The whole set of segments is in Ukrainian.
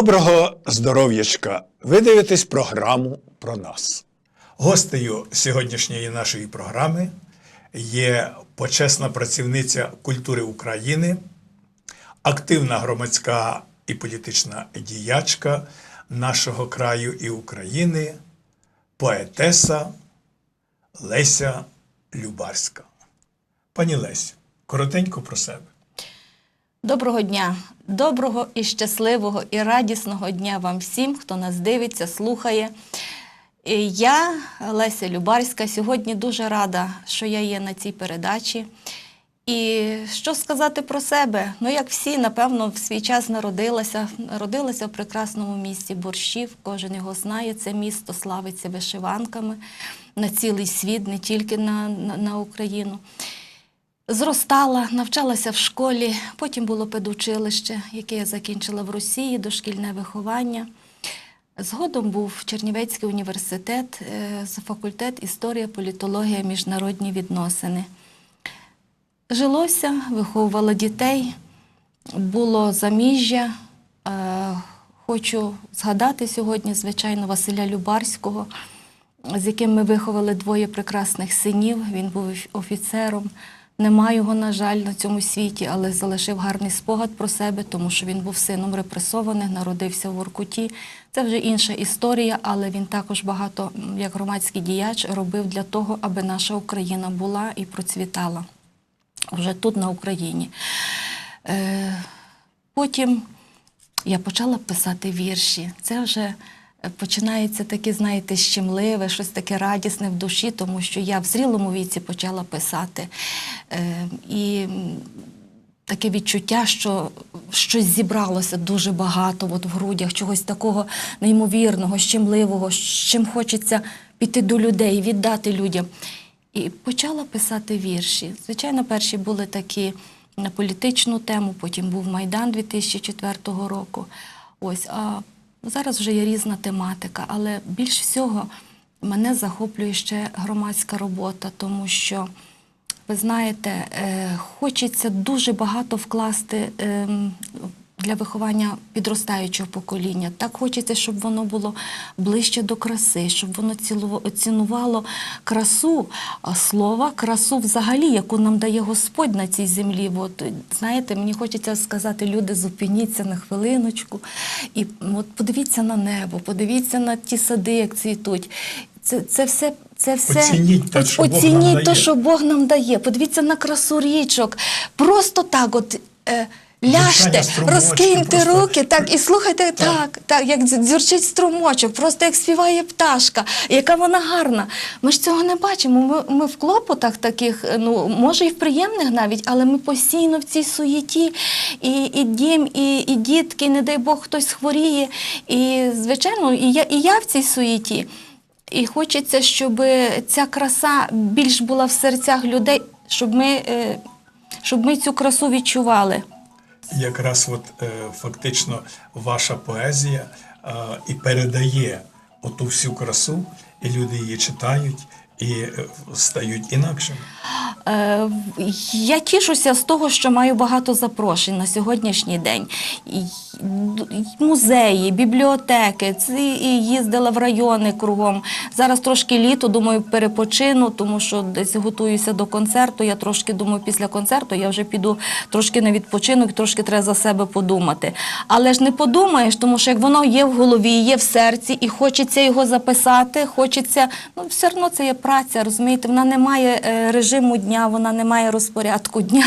Доброго здоров'ячка! Ви дивитесь програму про нас. Гостею сьогоднішньої нашої програми є почесна працівниця культури України, активна громадська і політична діячка нашого краю і України, поетеса Леся Любарська. Пані Лесю, коротенько про себе. Доброго дня, доброго і щасливого і радісного дня вам всім, хто нас дивиться, слухає. Я, Леся Любарська, сьогодні дуже рада, що я є на цій передачі. І що сказати про себе? Ну, як всі, напевно, в свій час народилася. Народилася в прекрасному місті Борщів. Кожен його знає. Це місто славиться вишиванками на цілий світ, не тільки на, на, на Україну. Зростала, навчалася в школі, потім було педучилище, яке я закінчила в Росії, дошкільне виховання. Згодом був Чернівецький університет, е, факультет історія, політологія, міжнародні відносини. Жилося, виховувала дітей, було заміжжя. Е, Хочу згадати сьогодні, звичайно, Василя Любарського, з яким ми виховали двоє прекрасних синів. Він був офіцером. Нема його, на жаль, на цьому світі, але залишив гарний спогад про себе, тому що він був сином репресованих, народився в Воркуті. Це вже інша історія, але він також багато, як громадський діяч, робив для того, аби наша Україна була і процвітала вже тут, на Україні. Е, Потім я почала писати вірші. Це вже починається таке, знаєте, щемливе, щось таке радісне в душі, тому що я в зрілому віці почала писати. Е, І таке відчуття, що щось зібралося дуже багато от в грудях, чогось такого неймовірного, щемливого, з чим хочеться піти до людей, віддати людям. І почала писати вірші. Звичайно, перші були такі на політичну тему, потім був Майдан 2004 року. Ось, а зараз вже є різна тематика, але більш всього мене захоплює ще громадська робота, тому що ви знаєте, е, хочеться дуже багато вкласти ем, для виховання підростаючого покоління. Так хочеться, щоб воно було ближче до краси, щоб воно цінувало красу слова, красу взагалі, яку нам дає Господь на цій землі. От, знаєте, мені хочеться сказати, люди, зупиніться на хвилиночку і от подивіться на небо, подивіться на ті сади, як цвітуть. Це, це все. Це все Оцініть те, що Бог нам оцініть дає. що Бог нам дає. Подивіться на красу річок. Просто так, от. Е, Ляжте, розкиньте руки, так і слухайте так, так, як дзю- дзюрчить струмочок, просто як співає пташка, яка вона гарна. Ми ж цього не бачимо. Ми, ми в клопотах таких, е, ну може і в приємних навіть, але ми постійно в цій суєті, і, і дім, і, і дітки, і, не дай Бог, хтось хворіє. І звичайно, і я, і я в цій суєті. І хочеться, щоб ця краса більш була в серцях людей, щоб ми, е, щоб ми цю красу відчували. Якраз от е, фактично ваша поезія е, і передає оту всю красу, і люди її читають і е, стають інакшими. Е, Я тішуся з того, що маю багато запрошень на сьогоднішній день. Музеї, бібліотеки, і їздила в райони кругом. Зараз трошки літо, думаю, перепочину, тому що десь готуюся до концерту. Я трошки думаю, після концерту я вже піду трошки на відпочинок, трошки треба за себе подумати. Але ж не подумаєш, тому що як воно є в голові, є в серці, і хочеться його записати, хочеться, ну все одно це є праця, розумієте, вона не має е, режиму дня, вона не має розпорядку дня.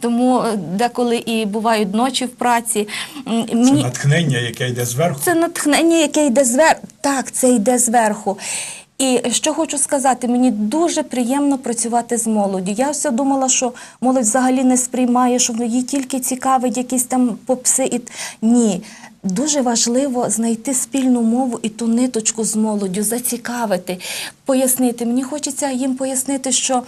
Тому е, деколи і бувають ночі в праці. М, Це натхнення, яке йде зверху. це натхнення, яке йде зверху. Так, це йде зверху. І що хочу сказати, мені дуже приємно працювати з молоддю. Я все думала, що молодь взагалі не сприймає, що її тільки цікавить якісь там попси. І... Ні. Дуже важливо знайти спільну мову і ту ниточку з молоддю, зацікавити, пояснити. Мені хочеться їм пояснити, що,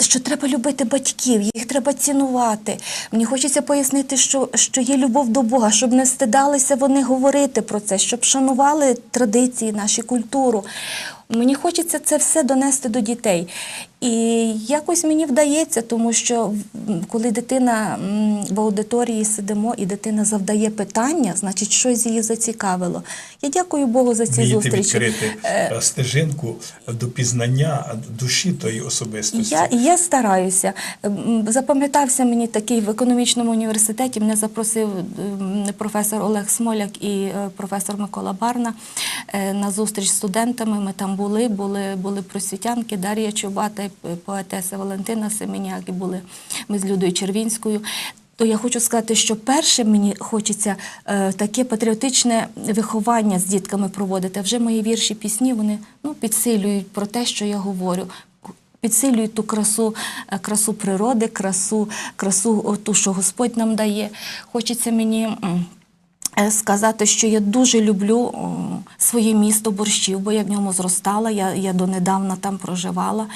що треба любити батьків, їх треба цінувати. Мені хочеться пояснити, що, що є любов до Бога, щоб не стидалися вони говорити про це, щоб шанували традиції, нашу культуру. Мені хочеться це все донести до дітей. І якось мені вдається, тому що коли дитина в аудиторії сидимо і дитина завдає питання, значить щось її зацікавило. Я дякую Богу за ці Вмієте зустрічі. відкрити е, стежинку до пізнання душі тої особистості. Я, я стараюся. Запам'ятався мені такий в економічному університеті. Мене запросив професор Олег Смоляк і е, професор Микола Барна е, на зустріч з студентами. Ми там були, були, були просвітянки Дар'я Чубата, поетеса Валентина Семеняк, і були ми з Людою Червінською. То я хочу сказати, що перше мені хочеться е, таке патріотичне виховання з дітками проводити. Вже мої вірші, пісні вони ну, підсилюють про те, що я говорю підсилюють ту красу, е, красу природи, красу, красу ту, що Господь нам дає. Хочеться мені. е, Сказати, що я дуже люблю своє місто борщів, бо я в ньому зростала, я, я донедавна там проживала.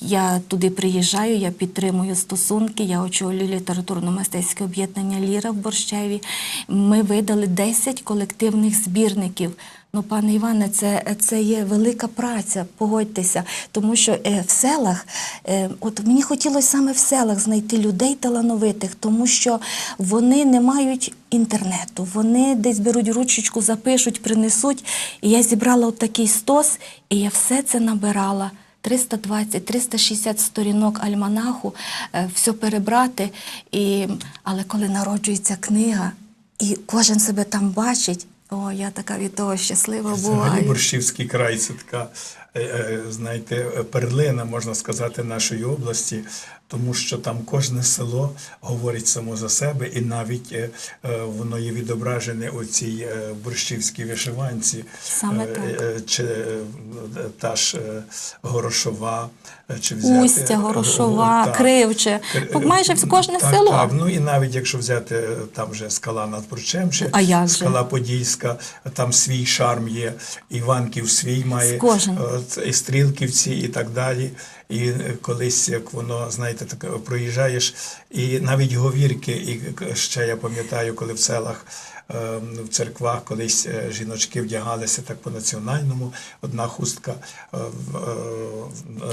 Я туди приїжджаю, я підтримую стосунки, я очолюю літературно-мистецьке об'єднання Ліра в Борщеві. Ми видали 10 колективних збірників. Ну, пане Іване, це, це є велика праця, погодьтеся. Тому що е, в селах, е, от мені хотілося саме в селах знайти людей талановитих, тому що вони не мають інтернету, вони десь беруть ручечку, запишуть, принесуть. І я зібрала от такий стос, і я все це набирала. 320-360 сторінок альманаху, е, все перебрати. І, але коли народжується книга, і кожен себе там бачить, о, я така від того щаслива Взагалі буваю. Борщівський край це така, е, е, знаєте, перлина, можна сказати, нашої області, тому що там кожне село говорить само за себе, і навіть е, е, воно є відображене у цій е, борщівській вишиванці. Саме так. Чи та ж Горошова, чи взяти Устя, Горошова, так. Кривче. Кри- Майже кожне так, село. Так, ну і навіть якщо взяти там вже скала над Борчем, чи А скала Подільська, там свій шарм є, Іванків свій має, Кожен. і Стрілківці і так далі. І колись, як воно, знаєте, так проїжджаєш, і навіть говірки, і ще я пам'ятаю, коли в селах. Е, В церквах колись е, жіночки вдягалися так по-національному. Одна хустка е,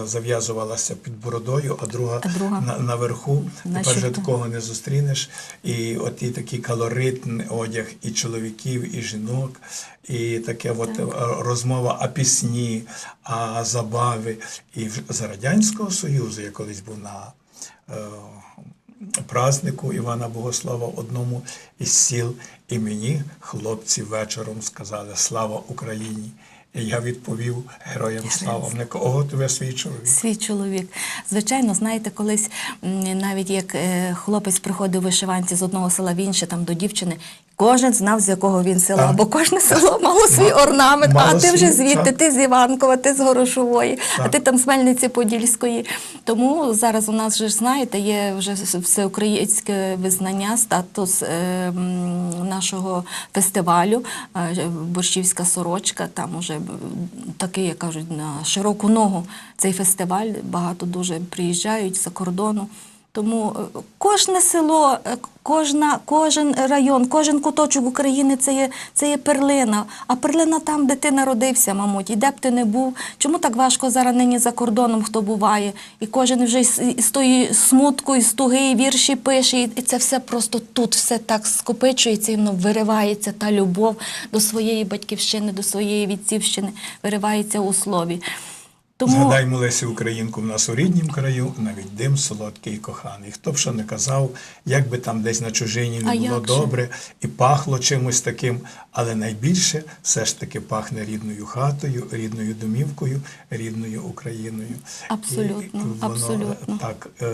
зав'язувалася під бородою, а друга, А друга на, наверху. на Тепер вже такого не зустрінеш. І от і такий калоритний одяг і чоловіків, і жінок, і таке от е, розмова, а пісні, а забави. І за Радянського Союзу я колись був на празднику Івана Богослава в одному із сіл, і мені хлопці вечором сказали Слава Україні! І я відповів героям слава. Вони кого тебе свій чоловік. Свій чоловік. Звичайно, знаєте, колись навіть як е, хлопець приходив вишиванці з одного села в інше, там до дівчини, кожен знав, з якого він села, бо кожне село мало свій орнамент, а мало ти вже звідти, ти з Іванкова, ти з Горошової, а ти там з Мельниці Подільської. Тому зараз у нас же знаєте, є вже всеукраїнське визнання, статус е, нашого фестивалю е, Борщівська сорочка. Там уже такий, як кажуть, на широку ногу цей фестиваль. Багато дуже приїжджають за кордону. Тому е, кожне село, е, кожна, кожен район, кожен куточок України це є, це є перлина. А перлина там, де ти народився, мабуть, і де б ти не був. Чому так важко зараз нині за кордоном, хто буває? І кожен вже із тої смутку, і вірші пише, і це все просто тут все так скопичується, і воно виривається та любов до своєї батьківщини, до своєї відцівщини, виривається у слові. Тому Згадаймо Лесю Українку в нас у ріднім краю, навіть дим солодкий і коханий. Хто б що не казав, як би там десь на чужині не А було добре і пахло чимось таким, але найбільше все ж таки пахне рідною хатою, рідною домівкою, рідною Україною. Абсолютно, І воно абсолютно. так е,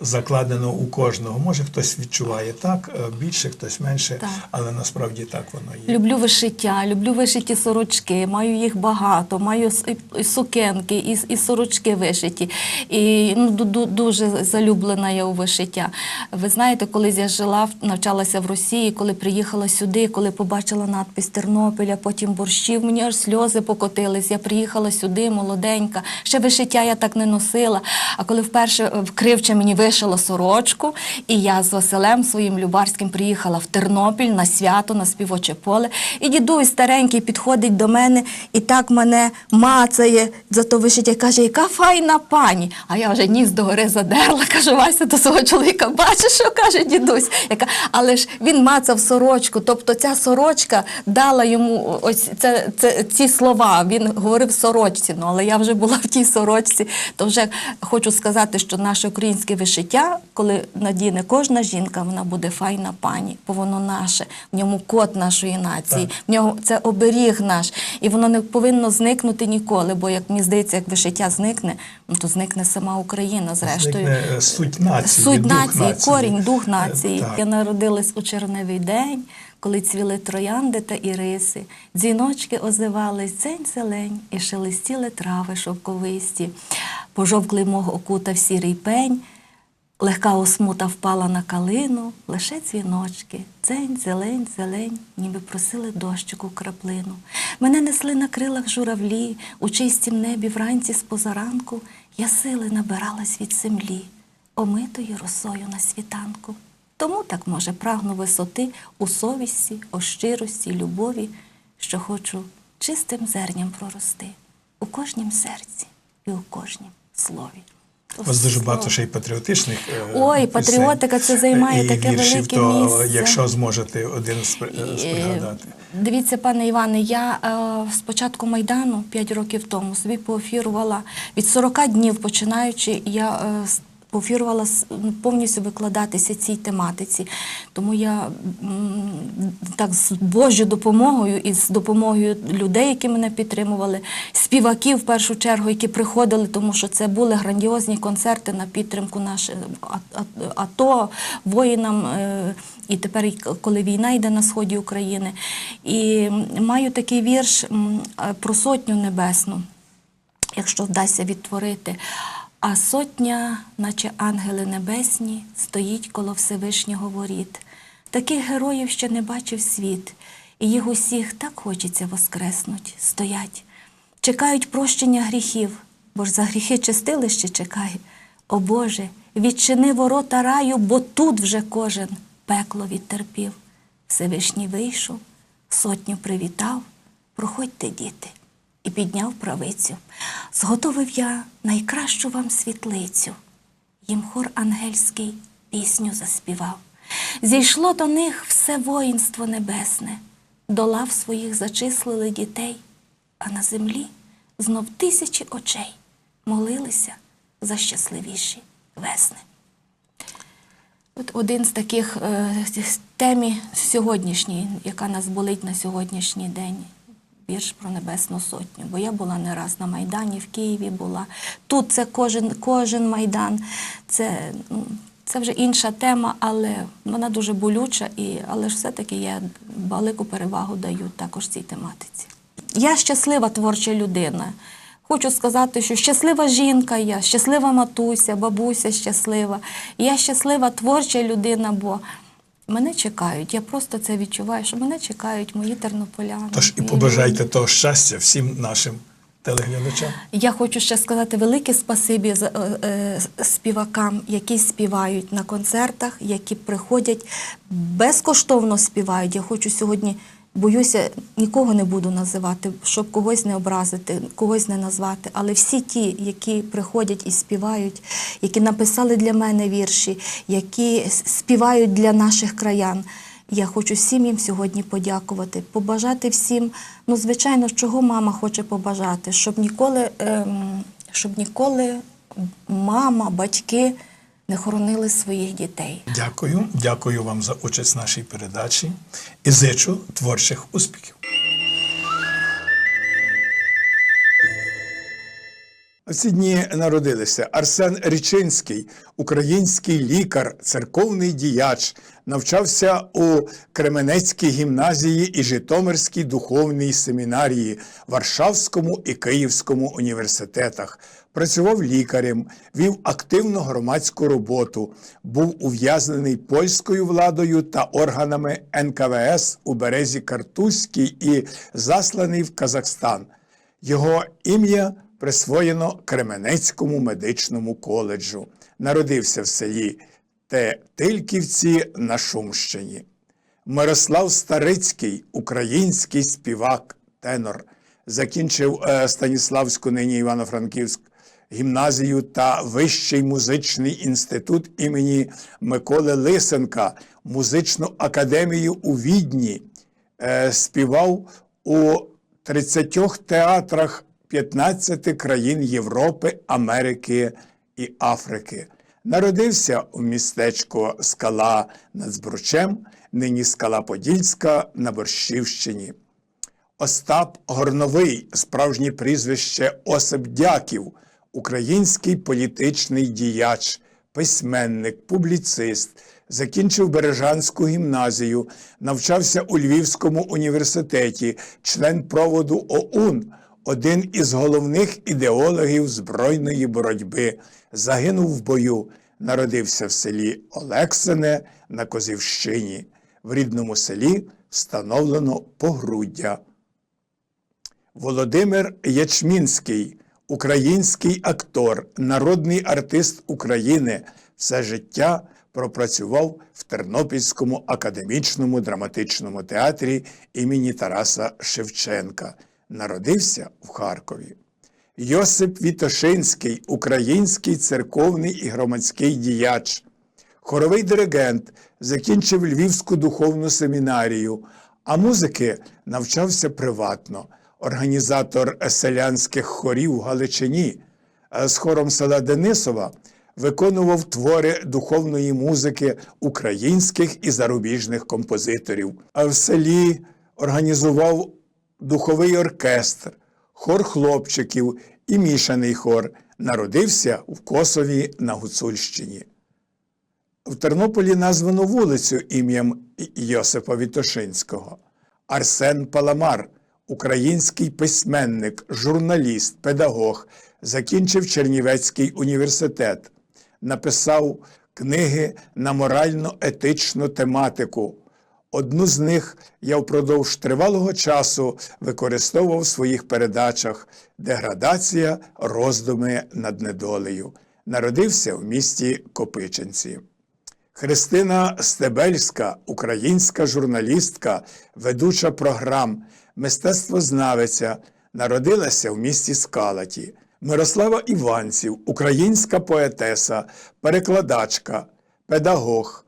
закладено у кожного. Може хтось відчуває так, е, більше, хтось менше, Так. але насправді так воно є. Люблю вишиття, люблю вишиті сорочки, маю їх багато, маю і- сукенки, і, і сорочки вишиті. І ну, ду- ду- дуже залюблена я у вишиття. Ви знаєте, колись я жила, навчалася в Росії, коли приїхала сюди, коли побачила надпис Тернопіля, потім борщів, мені аж сльози покотились. Я приїхала сюди, молоденька. Ще вишиття я так не носила. А коли вперше е, в Кривче вишила сорочку, і я з Василем своїм Любарським приїхала в Тернопіль на свято, на співоче поле. І дідусь старенький підходить до мене і так мене мацає за то вишиття каже, яка файна пані. А я вже ніс догори задерла, кажу, Вася, до свого чоловіка, бачиш, що каже дідусь. Яка, але ж він мацав сорочку, тобто ця сорочка дала йому ось це, це, ці слова. Він говорив сорочці, ну але я вже була в тій сорочці. То вже хочу сказати, що наше українське вишиття, коли надіне кожна жінка, вона буде файна пані, бо воно наше, в ньому код нашої нації, в нього це оберіг наш, і воно не повинно зникнути ніколи. Бо як мені здається, як вишиття зникне, ну то зникне сама Україна, зрештою. Зникне, е, суть нації, Суть дух нації, нації. корінь, дух Е, нації. так. Я народилась у червневий день, коли цвіли троянди та іриси, дзвіночки озивались дзень зелень і шелестіли трави шовковисті. Пожовклий мого окутав сірий пень, легка осмута впала на калину, лише дзвіночки, дзень, зелень, зелень, ніби просили дощику краплину. Мене несли на крилах журавлі, у чистім небі вранці з позаранку, я сили набиралась від землі, омитої росою на світанку. Тому так, може, прагну висоти у совісті, о щирості, любові, що хочу чистим зерням прорости у кожнім серці і у кожнім слові. У вас дуже багато ще й патріотичних. е, Ой, пісень. патріотика це займає І таке віршів, велике то, місце. Якщо зможете один спри- е, спригадати. Дивіться, пане Іване, я е, з початку Майдану 5 років тому собі поефірувала від 40 днів починаючи, я с- ну, повністю викладатися цій тематиці. Тому я так з Божою допомогою і з допомогою людей, які мене підтримували, співаків в першу чергу, які приходили, тому що це були грандіозні концерти на підтримку а- АТО, воїнам. е, І тепер, коли війна йде на сході України. І маю такий вірш про сотню небесну, якщо вдасться відтворити. А сотня, наче ангели небесні, стоїть коло Всевишнього воріт. Таких героїв ще не бачив світ, і їх усіх так хочеться воскреснуть, стоять. Чекають прощення гріхів, бо ж за гріхи чистилище чекає. О Боже, відчини ворота раю, бо тут вже кожен пекло відтерпів. Всевишній вийшов, сотню привітав, проходьте, діти, і підняв правицю. Зготовив я найкращу вам світлицю. Їм хор ангельський пісню заспівав. Зійшло до них все воїнство небесне, до лав своїх зачислили дітей, а на землі знов тисячі очей молилися за щасливіші весни. От один з таких е, темі сьогоднішньої, яка нас болить на сьогоднішній день. Вірш про Небесну Сотню. Бо я була не раз на Майдані, в Києві була. Тут це кожен, кожен Майдан. Це, ну, це вже інша тема, але вона дуже болюча, і, але ж все-таки я велику перевагу даю також цій тематиці. Я щаслива творча людина. Хочу сказати, що щаслива жінка я, щаслива матуся, бабуся щаслива. Я щаслива творча людина, бо мене чекають. Я просто це відчуваю, що мене чекають мої тернополяни. Тож і мої побажайте того щастя всім нашим телеглядачам. я хочу ще сказати велике спасибі за- е, е, співакам, які співають на концертах, які приходять безкоштовно співають. Я хочу сьогодні. Боюся, нікого не буду називати, щоб когось не образити, когось не назвати. Але всі ті, які приходять і співають, які написали для мене вірші, які співають для наших краян. Я хочу всім їм сьогодні подякувати, побажати всім. Ну, звичайно, чого мама хоче побажати, щоб ніколи, ем, щоб ніколи мама, батьки не хоронили своїх дітей. Дякую, дякую вам за участь в нашій передачі і зичу творчих успіхів. Ці дні народилися Арсен Річинський, український лікар, церковний діяч, навчався у Кременецькій гімназії і Житомирській духовній семінарії, Варшавському і Київському університетах. Працював лікарем, вів активну громадську роботу, був ув'язнений польською владою та органами НКВС у березі Картузькій і засланий в Казахстан. Його ім'я присвоєно Кременецькому медичному коледжу. Народився в селі Тетильківці на Шумщині. Мирослав Старицький, український співак, тенор, закінчив е, Станіславську нині Івано-Франківськ гімназію та Вищий музичний інститут імені Миколи Лисенка, музичну академію у Відні. Е, співав у 30 театрах 15 країн Європи, Америки і Африки. Народився у містечку Скала над Збручем, нині Скала Подільська на Борщівщині. Остап Горновий, справжнє прізвище Осип Дяків, український політичний діяч, письменник, публіцист, закінчив Бережанську гімназію, навчався у Львівському університеті, член проводу ОУН, один із головних ідеологів збройної боротьби, загинув в бою, народився в селі Олексине на Козівщині. В рідному селі встановлено погруддя. Володимир Ячмінський, український актор, народний артист України, все життя пропрацював в Тернопільському академічному драматичному театрі імені Тараса Шевченка. Народився в Харкові. Йосип Вітошинський, український церковний і громадський діяч, хоровий диригент, закінчив Львівську духовну семінарію, а музики навчався приватно. Організатор селянських хорів в Галичині е, з хором села Денисова виконував твори духовної музики українських і зарубіжних композиторів. А в селі організував духовий оркестр, хор хлопчиків і мішаний хор. Народився в Косові на Гуцульщині. В Тернополі названо вулицю ім'ям Йосипа Вітошинського. Арсен Паламар, український письменник, журналіст, педагог, закінчив Чернівецький університет, написав книги на морально-етичну тематику. Одну з них я впродовж тривалого часу використовував в своїх передачах Деградація, роздуми над недолею. Народився в місті Копичинці. Христина Стебельська, українська журналістка, ведуча програм, мистецтвознавиця, народилася в місті Скалаті. Мирослава Іванців, українська поетеса, перекладачка, педагог,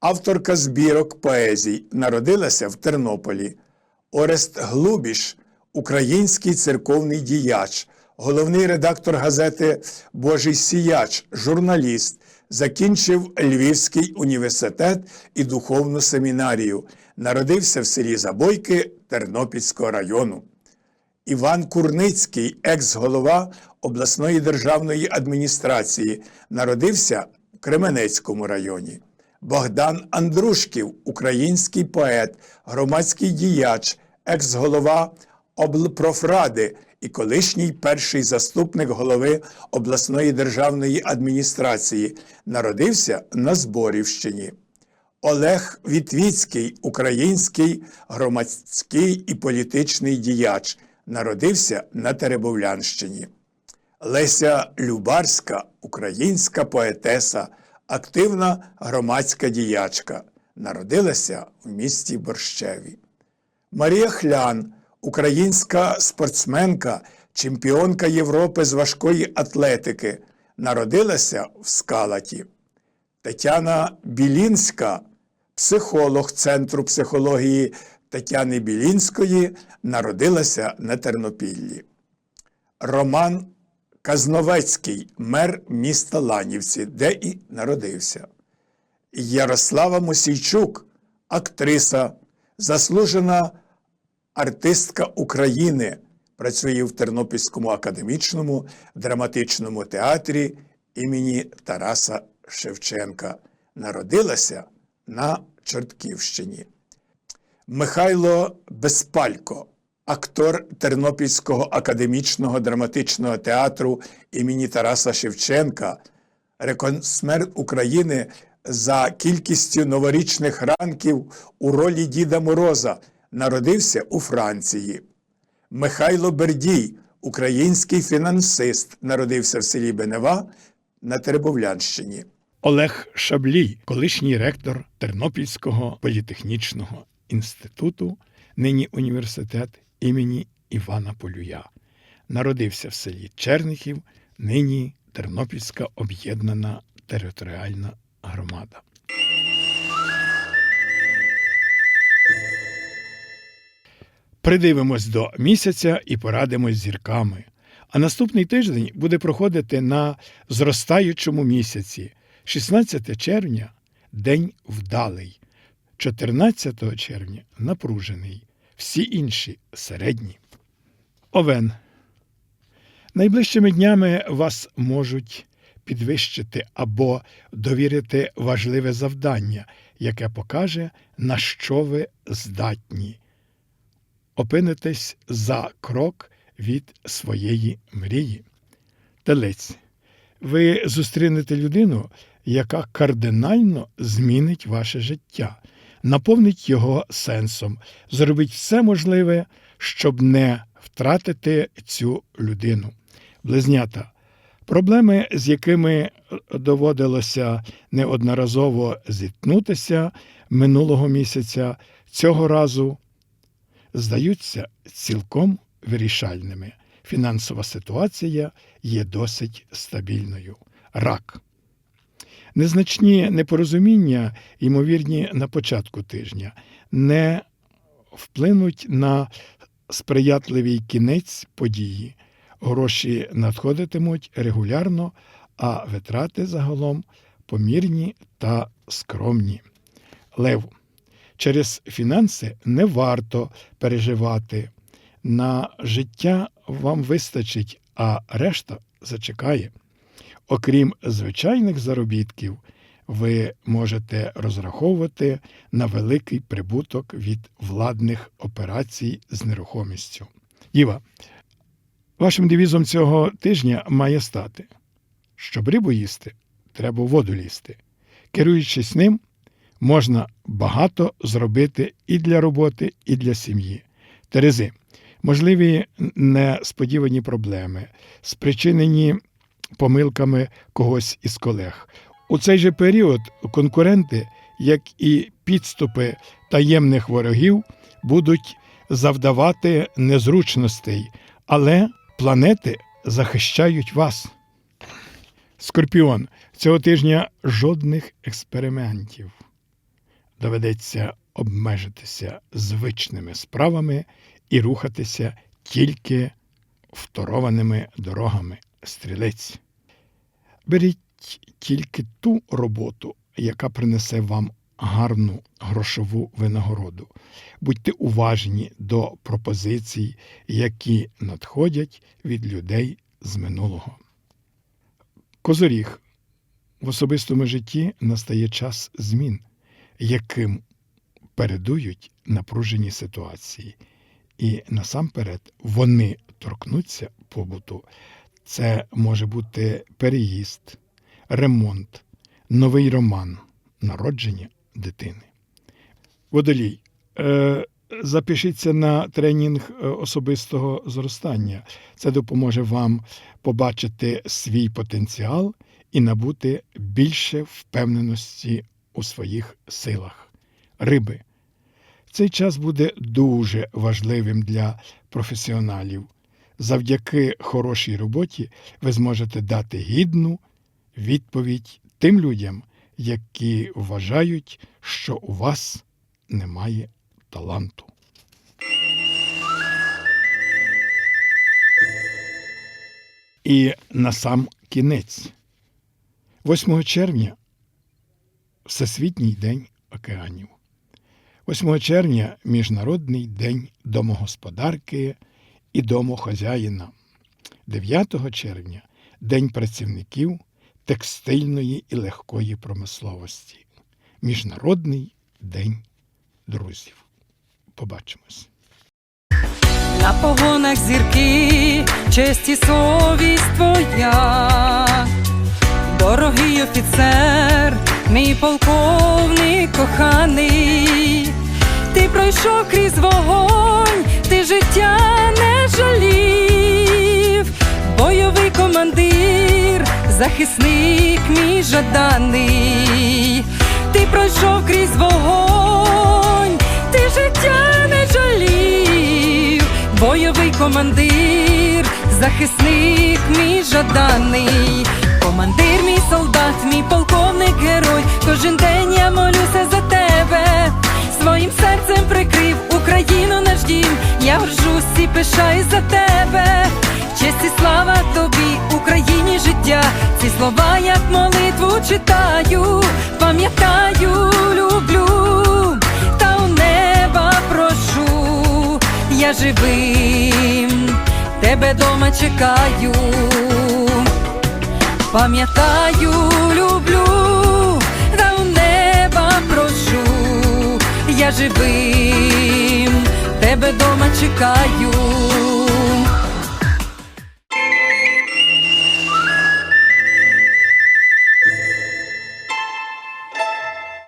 авторка збірок поезій, народилася в Тернополі. Орест Глубіш, український церковний діяч, головний редактор газети Божий Сіяч, журналіст, закінчив Львівський університет і духовну семінарію. Народився в селі Забойки Тернопільського району. Іван Курницький, екс-голова обласної державної адміністрації, народився в Кременецькому районі. Богдан Андрушків, український поет, громадський діяч, екс-голова облпрофради і колишній перший заступник голови обласної державної адміністрації, народився на Зборівщині. Олег Вітвіцький, український громадський і політичний діяч, народився на Теребовлянщині. Леся Любарська, українська поетеса, активна громадська діячка, народилася в місті Борщеві. Марія Хлян, українська спортсменка, чемпіонка Європи з важкої атлетики, народилася в Скалаті. Тетяна Білінська, психолог Центру психології Тетяни Білінської, народилася на Тернопіллі. Роман Казновецький, мер міста Ланівці, де і народився. Ярослава Мосійчук, актриса, заслужена артистка України, працює в Тернопільському академічному драматичному театрі імені Тараса Шевченка. Народилася на Чортківщині. Михайло Безпалько, актор Тернопільського академічного драматичного театру імені Тараса Шевченка, реконсмер України за кількістю новорічних ранків у ролі Діда Мороза, народився у Франції. Михайло Бердій, український фінансист, народився в селі Бенева на Теребовлянщині. Олег Шаблій, колишній ректор Тернопільського політехнічного інституту, нині університет імені Івана Полюя. Народився в селі Чернихів, нині Тернопільська об'єднана територіальна громада. Придивимось до місяця і порадимось зірками. А наступний тиждень буде проходити на зростаючому місяці. 16 червня день вдалий, 14 червня напружений, всі інші середні. Овен. Найближчими днями вас можуть підвищити або довірити важливе завдання, яке покаже, на що ви здатні опинитесь за крок від своєї мрії. Телець. Ви зустрінете людину, яка кардинально змінить ваше життя, наповнить його сенсом, зробить все можливе, щоб не втратити цю людину. Близнята. Проблеми, з якими доводилося неодноразово зіткнутися минулого місяця, цього разу здаються цілком вирішальними. Фінансова ситуація є досить стабільною. Рак. Незначні непорозуміння, ймовірні на початку тижня, не вплинуть на сприятливий кінець події. Гроші надходитимуть регулярно, а витрати загалом помірні та скромні. Лев. Через фінанси не варто переживати. На життя вам вистачить, а решта зачекає. Окрім звичайних заробітків, ви можете розраховувати на великий прибуток від владних операцій з нерухомістю. Діва, вашим девізом цього тижня має стати: щоб рибу їсти, треба воду лізти. Керуючись ним, можна багато зробити і для роботи, і для сім'ї. Терези, можливі несподівані проблеми, спричинені помилками когось із колег. У цей же період конкуренти, як і підступи таємних ворогів, будуть завдавати незручностей, але планети захищають вас. Скорпіон, цього тижня жодних експериментів. Доведеться обмежитися звичними справами і рухатися тільки второваними дорогами стрілець. Беріть тільки ту роботу, яка принесе вам гарну грошову винагороду. Будьте уважні до пропозицій, які надходять від людей з минулого. Козоріг. В особистому житті настає час змін, яким передують напружені ситуації. І насамперед вони торкнуться побуту. Це може бути переїзд, ремонт, новий роман, народження дитини. Водолій. Е, запишіться на тренінг е, особистого зростання. Це допоможе вам побачити свій потенціал і набути більше впевненості у своїх силах. Риби. Цей час буде дуже важливим для професіоналів. Завдяки хорошій роботі ви зможете дати гідну відповідь тим людям, які вважають, що у вас немає таланту. І на сам кінець. 8 червня Всесвітній день океанів. 8 червня Міжнародний день домогосподарки і домохозяїна. 9 червня День працівників текстильної і легкої промисловості. Міжнародний день друзів. Побачимось. На погонах зірки, честь і совість твоя, дорогий офіцер, мій полковник коханий, ти пройшов крізь вогонь, життя не жалів. бойовий командир, захисник мій жаданий, ти пройшов крізь вогонь, ти життя не жалів, бойовий командир, захисник мій жаданий, командир, мій солдат, мій полковник герой. Кожен день я молюся за тебе, своїм серцем прикрив Україну наш дім. Я горжусь і пишаюсь за тебе. Честь і слава тобі, Україні життя. Ці слова, як молитву читаю, пам'ятаю, люблю, та у неба прошу, я живим, тебе дома чекаю. Пам'ятаю, люблю, я живим, тебе дома чекаю.